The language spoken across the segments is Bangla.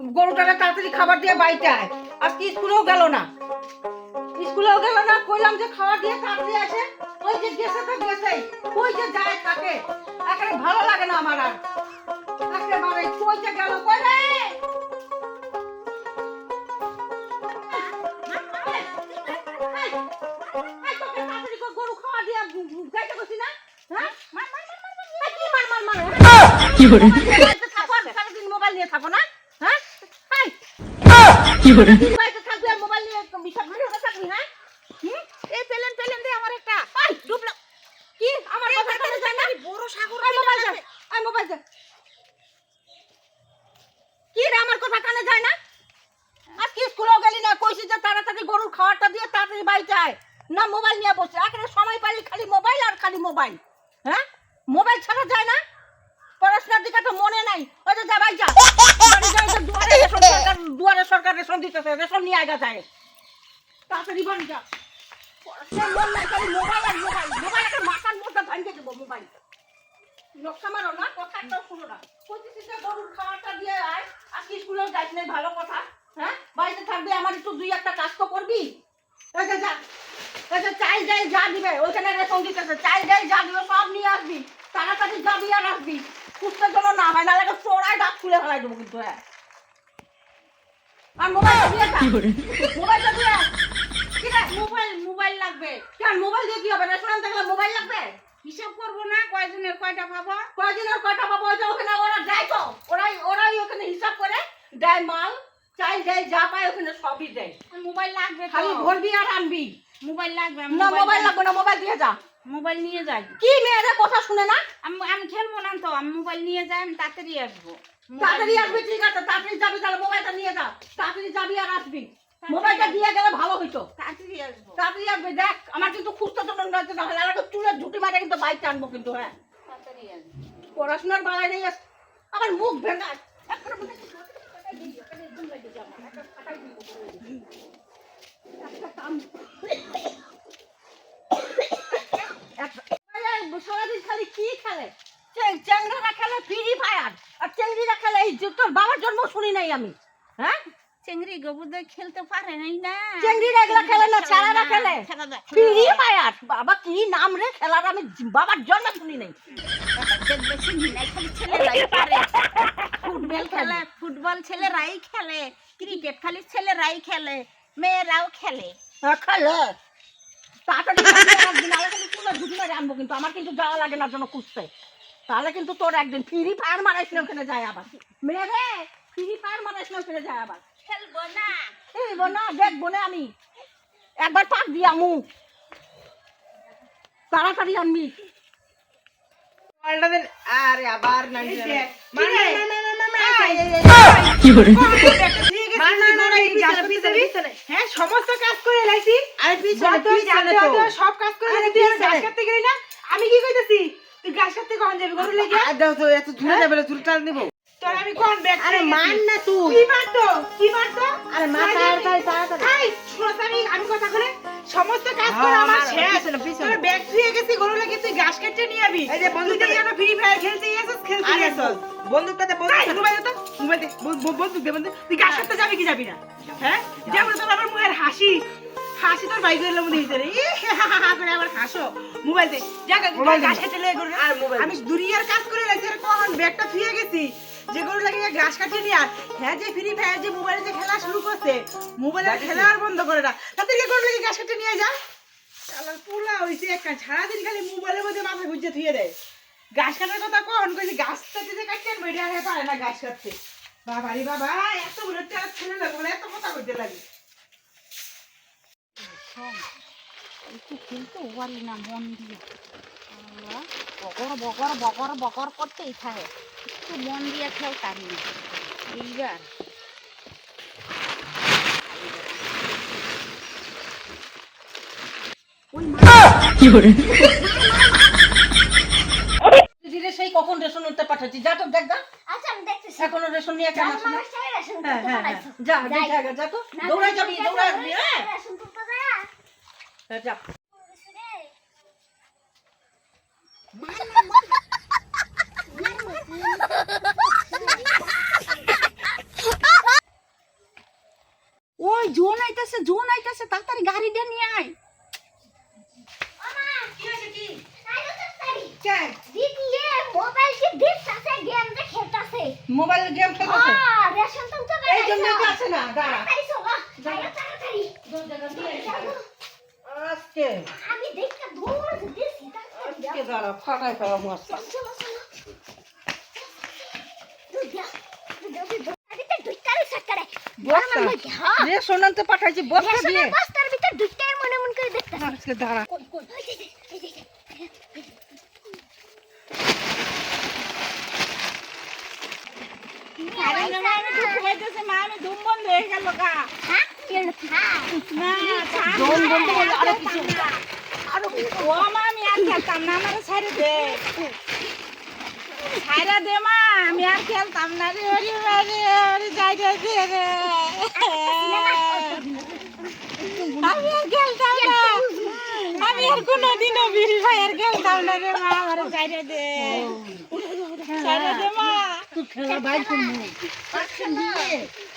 গরুটাকে তাড়াতাড়ি খাবার দিয়ে বাড়িতে আয় আজকে স্কুলেও গেল না স্কুলেও গেল না কইলাম যে খাবার দিয়ে তাড়াতাড়ি আসে ওই যে গেছে তো গেছেই ওই যে যায় থাকে এখানে ভালো লাগে না আমার আর একেবারে কই যে গেল কই রে করে গরু খাওয়া দিয়ে গাইতে বসি না হ্যাঁ মার মার মার মার মার। এই, কি মার মার মার কি hore বাড়িতে থাকো আর সারাদিন মোবাইল নিয়ে থাকো না হ্যাঁ এই, কি আর মোবাইল নিয়ে বিশাল থাকবি হ্যাঁ? এই পেলেন পেলেন দে আমার একটা। ডুবলো কি? আমার কথা কানে যায় না বড় সাগর মোবাইল দে এই মোবাইল দে। কি রে আমার কথা কানে যায় না? আজকে স্কুলেও গেলি না কইছি যে তাড়াতাড়ি গরুর খাবারটা দিয়ে তাড়াতাড়ি বাড়িতে আয় না মোবাইল নিয়ে বসে। এখানে সময় পাইলে খালি মোবাইল আর খালি মোবাইল হ্যাঁ? মোবাইল ছাড়া যায় না? পড়াশোনার দিকে তো মনে নাই। ওই যে যা ভাই যাই দুয়ারে সরকার রেশন দিতেছে রেশন নিয়ে আগা যায়। তাড়াতাড়ি বাড়ি যা। হ্যাঁ? বাড়িতে থাকবি, আমার একটু একটা কাজ তো করবি। এই যে যা দিবে, ওইখানে রেশন দিতেছে। চাল ডাল যা দিবে, সব নিয়ে আসবি। তাড়াতাড়ি যাবি আর আসবি। সুস্থের জন্য না হয় না লাগে চোরাই দাঁত খুলে ফেলাই দেবো কিন্তু হ্যাঁ। আর দিয়ে মোবাইলটা দিয়ে। মোবাইল মোবাইল লাগবে। কেন মোবাইল দিয়ে কি হবে? রেস্টুরেন্ট থাকলে মোবাইল লাগবে? হিসাব করব না কয়জনের কয়টা পাবো? কয়দিনের কয়টা পাবো? ওই ওখানে ওরা দেয় তো। ওরাই ওরাই ওখানে হিসাব করে দেয় মাল চাল দেয় যা পায় ওখানে সবই দেয়। মোবাইল লাগবে খালি ভরবি আর আনবি। মোবাইল লাগবে না মোবাইল মোবাইল লাগবে না মোবাইল দিয়ে যা। মোবাইল নিয়ে যাই। কি মেয়েরা কথা শুনে না? আমি আমি খেলব না তো আমি মোবাইল নিয়ে যাই আমি তাড়াতাড়ি আসব। তাড়াতাড়ি নিয়ে আসবি ঠিক আছে তাড়াতাড়ি যাবি তাহলে মোবাইলটা নিয়ে যা তাড়াতাড়ি যাবি আর আসবি। মোবাইলটা দিয়ে গেলে ভালো হইতো। তাড়াতাড়ি আসব। তাড়াতাড়ি আসবি দেখ আমার কিন্তু খুঁজতে তো হচ্ছে না হলে আমাকে চুলের ঝুঁটি মারে কিন্তু বাইক টানবো কিন্তু হ্যাঁ। তাড়াতাড়ি আসব। পড়াশোনার বেলায় নেই আস- আমার মুখ ভেঙা একটা কাম- একটা- সারাদিন খালি কি খেলে চেং- চেংড়ারা খেলে ফ্রি ফায়ার আর চেংড়িরা খেলে এই যে তোর বাবার জন্ম শুনি নাই আমি হ্যাঁ? চেংড়ি গোবরদের খেলতে পারে নাই না। চেংড়িরা এগুলা খেলে না ছেলেরা খেলে। ফ্রি ফায়ার বাবা কি নাম রে খেলার? আমি বাবার জন্ম শুনি নাই। বেশি নাই খালি ছেলেরাই পারে ফুটবল খেলে ফুটবল ছেলেরাই খেলে ক্রিকেট খালি ছেলেরাই খেলে মেয়েরাও খেলে। খেলে। তাড়াতাড়ি একদিন আগে কিন্তু চুলে ঝুঁকি মেরে আনব কিন্তু আমার কিন্তু যাওয়া লাগে না জন্য খুঁজতে। তাহলে কিন্তু তোর একদিন ফিরি ফায়ার মারাইছিল ওখানে যায় আবার। মেরে ফ্রি ফায়ার মারাইস না ওখানে যায় আবার খেলব না এই না দেখব না আমি একবার পাক দিয়া মু তাড়াতাড়ি আনবি আরে আবার হ্যাঁ সমস্ত কাজ করে লাইছি আরে যত সব কাজ করে লাইছি তুই গাছ কাটতে গেলি না আমি কি কইতেছি তুই গাছ কাটতে কখন যাবি গরু লেগে তোর আমি কোন ব্যাগ আরে মান না তুই। কি মারতো কি মারতো আরে মা তাড়াতাড়ি। তাড়াতাড়ি এই শুনছ আমি আমি কথা বলে সমস্ত কাজ করে আমার শেষ। তোর ব্যাগ ধুয়ে গেছি গরু লেগে তুই ঘাস কেটে নিয়ে আবি। এই যে তুই যেন ফ্রি ফায়ার খেলতে গেছিস খেলতে আরে বন্দুকটাতে বন্দুক মোবাইল তো, মোবাইল দে, ব- ব- বন্দুক দে, বন্দুক। তুই গাছ কাটতে যাবি কি যাবি না? হ্যাঁ? যেমন তোর আমার মুখের হাসি, হাসি তোর বাইকের লোক দিয়েছে রে। করে আবার হাসো। মোবাইল দে, যা গা- গাছ কেটে লয়ে আর মোবাইল আমি দুনিয়ার কাজ করে লাগছি আর কখন ব্যাগটা থুয়ে গেছি? যে গরু লাগে ঘাস কাটিয়ে নিয়ে আর হ্যাঁ যে ফ্রি ফায়ার যে মোবাইলে যে খেলা শুরু করছে মোবাইলে খেলা আর বন্ধ করে না। তাদেরকে গরু লাগে ঘাস কাটিয়ে নিয়ে যা। শালার পুলা হইছে একটা। সারাদিন খালি মোবাইলের মধ্যে মাথা গুঁজে থুয়ে দেয় গাছ কাটার কথা কখন কইছি গাছ কাটতে যে কাটতে আর বেরিয়ে আসে পারে না গাছ কাটতে। বাবা রে বাবা এত বড় একটা ছেলে লাগে বলে এত কথা কইতে লাগে। একটু খেলতে পারি না মন দিয়ে। আল্লাহ, বগর বগর বগর বগর করতেই থাকে। একটু মন দিয়ে খেলতাম না এইবার। দিদিরে সেই কখন রেশন উঠতে পাঠাচ্ছি যা তো দেখ আচ্ছা আমি দেখতেছি। এখনও রেশন নিয়ে কেন আমার। যা যা তো দৌড়াই যাবি যাবি। হ্যাঁ, যা। মার, মার। আইতাছে জোন আইতাছে তাড়াতাড়ি গাড়িটা নিয়ে আয়। কে? গেম খেলতেছে? এই জন্য তো আছে না দাঁড়া। আজকে আমি দেখতে দূর দিছি আজকে দাঁড়া ফাটাই ফেলা মস্ত যে সোনান্তে পাঠাইছি বস্তা দিয়ে বস্তার ভিতর দুইটার মনে মন করে দেখতে আজকে দাঁড়া আরে না মা, আমি দুঃখ পাইতেছি মা আমি ধুম বন্ধ হয়ে গেল গা না থাক দম বন্ধ করলে আরও কিছু ও মা আমি আর খেলতাম না আমার ছাড়ে দে। ছাড়া দে মা আমি আর খেলতাম না রে ওরে বারে ওরে যাই যাই দে রে আমি আর খেলতাম না। আমি আর কোনোদিনও বিড়ি ভাই আর খেলতাম না রে মা আমার ছাড়ে দে ছাড়ে দে মা। তুই খেলা বাইর করব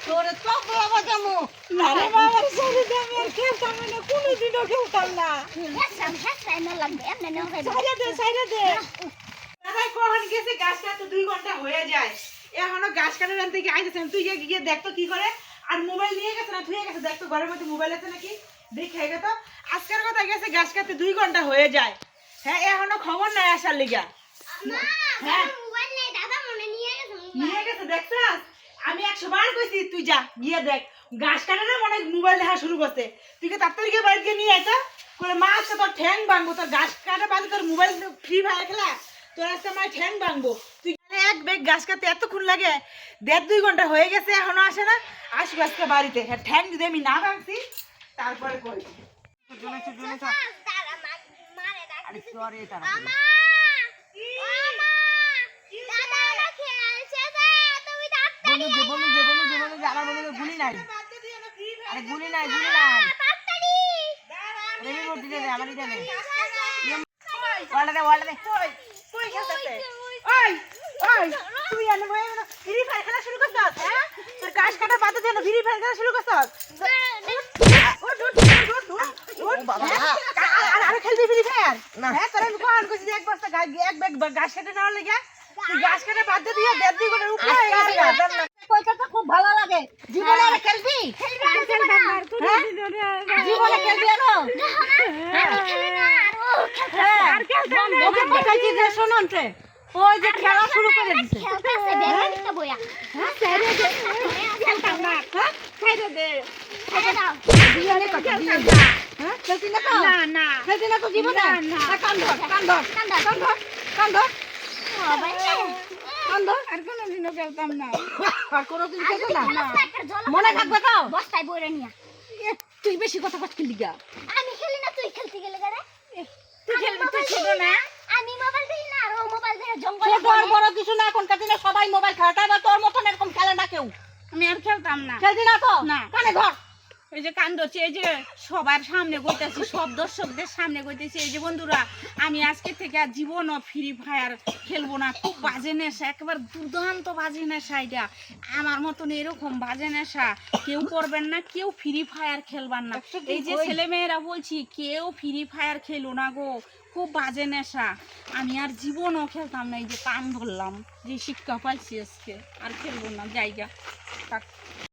তোরে খেলতাম না না। দে দে। দাদা কখন গেছে? গাছ কাটতে দুই ঘণ্টা হয়ে যায়। এখনও গাছ কাটার আনতে গিয়ে আইতেছে তুই গিয়ে গিয়ে দেখতো কি করে। আর মোবাইল নিয়ে গেছে না? থুয়ে গেছে। দেখতো ঘরের মধ্যে মোবাইল আছে নাকি? দেখে গেতো আজকের কথা গেছে গাছ কাটতে দুই ঘণ্টা হয়ে যায়। হ্যাঁ এখনও খবর নাই আসার লিগা। হ্যাঁ। নিয়ে গেছে দেখছাস? আমি একশো বার কইছি তুই যা গিয়ে দেখ। গাছ কাটে না মনে হয় মোবাইল দেখা শুরু করছে। তুই কি তাড়াতাড়ি গিয়ে বাড়িতে নিয়ে আইতা করে মা আজকে তোর ঠ্যাং ভাঙবো তোর গাছ কাটা বাদে তোর মোবাইল ফ্রি ফায়ার খেলা। তোর আজকে আমার ঠ্যাং ভাঙবো। তুই এক বেগ গাছ কাটতে এতক্ষণ লাগে দেড় দুই ঘণ্টা হয়ে গেছে এখনও আসে না। আসব আজকে বাড়িতে। হ্যাঁ ঠ্যাং যদি আমি না ভাঙছি তারপরে করি। আরে সরে তারা বলু যে বলু যে বলু যে বলু যে আমার বলু গুলি নাই। আরে গুলি নাই গুলি নাই। রেমি মোটি দে আমার ইটা নেই ওয়ালা দে ওয়ালা দে। কই কই খেলতেছে ওই ওই তুই এনে বই ফ্রি ফায়ার খেলা শুরু করছস? হ্যাঁ? তোর গাছ কাটা বাদে দেন ফ্রি ফায়ার খেলা শুরু করছস? বাবা। আর আর খেলবি ফ্রি ফায়ার হ্যাঁ তোর আমি কোন কইছি এক বস্তা গাছ এক ব্যাগ গাছ কাটা নেওয়ার লাগা? তুই গাছ কাটা বাদ দিয়ে দেড় দুই ঘণ্টার উপরে হয়ে গেছে পয়সাটা খুব ভালো লাগে জীবনে আর খেলবি হ্যাঁ জীবনে খেলবি আরও হ্যাঁ ওই যে খেলা শুরু করে দিছে হ্যাঁ ছাড়ে দে বিয়ারে কথা বিয়ে হ্যাঁ খেলছি না না না না তো জীবনে না, না। হ্যাঁ, কান ধর কান ধর কান ধর কান ধর কান ধর আর কোনোদিনও খেলতাম না। আর কোনোদিন খেলবে না। মনে থাকবে তো? বস্তায় বইরে নিয়া তুই বেশি কথা লিগা? আমি খেলি না তুই খেলতে গেলে তুই খেলবি তুই ছোট না? আমি মোবাইল দেখি না আর ও মোবাইল দেখে জঙ্গলে ছোট আর বড় কিছু না এখনকার দিনে সবাই মোবাইল খেলাটা বা তোর মতন এরকম খেলে না কেউ। আমি আর খেলতাম না। খেলছি না তো? না। কানে ধর। এই যে কান্দছি এই যে সবার সামনে কইতেছি সব দর্শকদের সামনে কইতেছি এই যে বন্ধুরা আমি আজকে থেকে আর জীবনও ফ্রি ফায়ার খেলব না। খুব বাজে নেশা একেবারে দুর্দান্ত বাজে নেশা এটা। আমার মতন এরকম বাজে নেশা কেউ করবেন না কেউ ফ্রি ফায়ার খেলবার না। এই যে ছেলে মেয়েরা বলছি কেউ ফ্রি ফায়ার খেলো না গো। খুব বাজে নেশা। আমি আর জীবনও খেলতাম না এই যে কান ধরলাম। যে শিক্ষা পাইছি আজকে আর খেলব না জায়গা